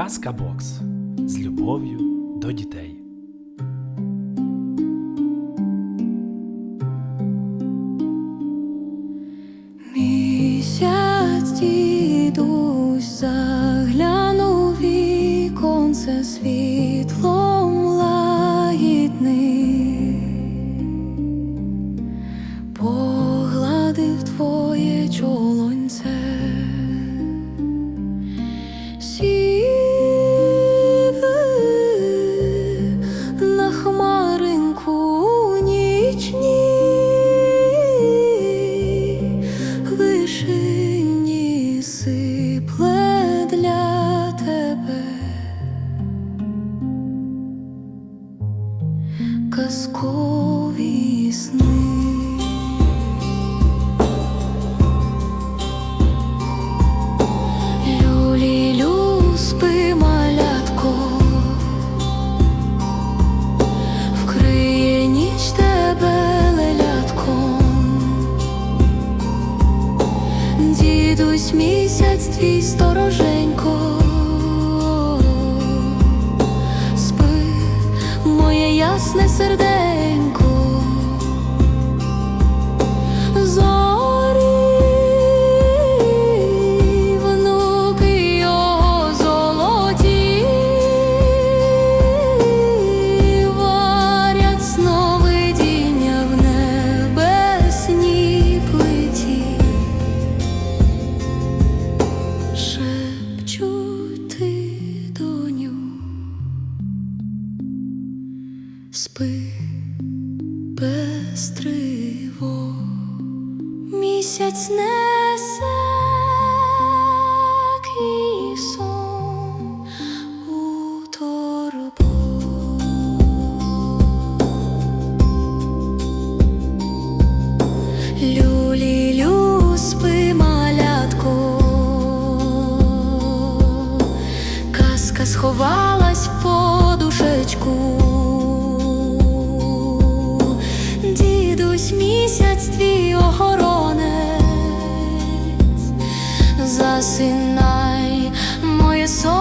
Казка Бокс з любов'ю до дітей. Місяць дідусь заглянув віконце світлом казкові сни. Люлі-лю, спи, малятко, вкриє ніч тебе лелятком. Дідусь місяць твій стороженько, ясне серденько, без. Місяць несе і сон у торбу. Сховалась місяць твій охоронець, засинай моє сонце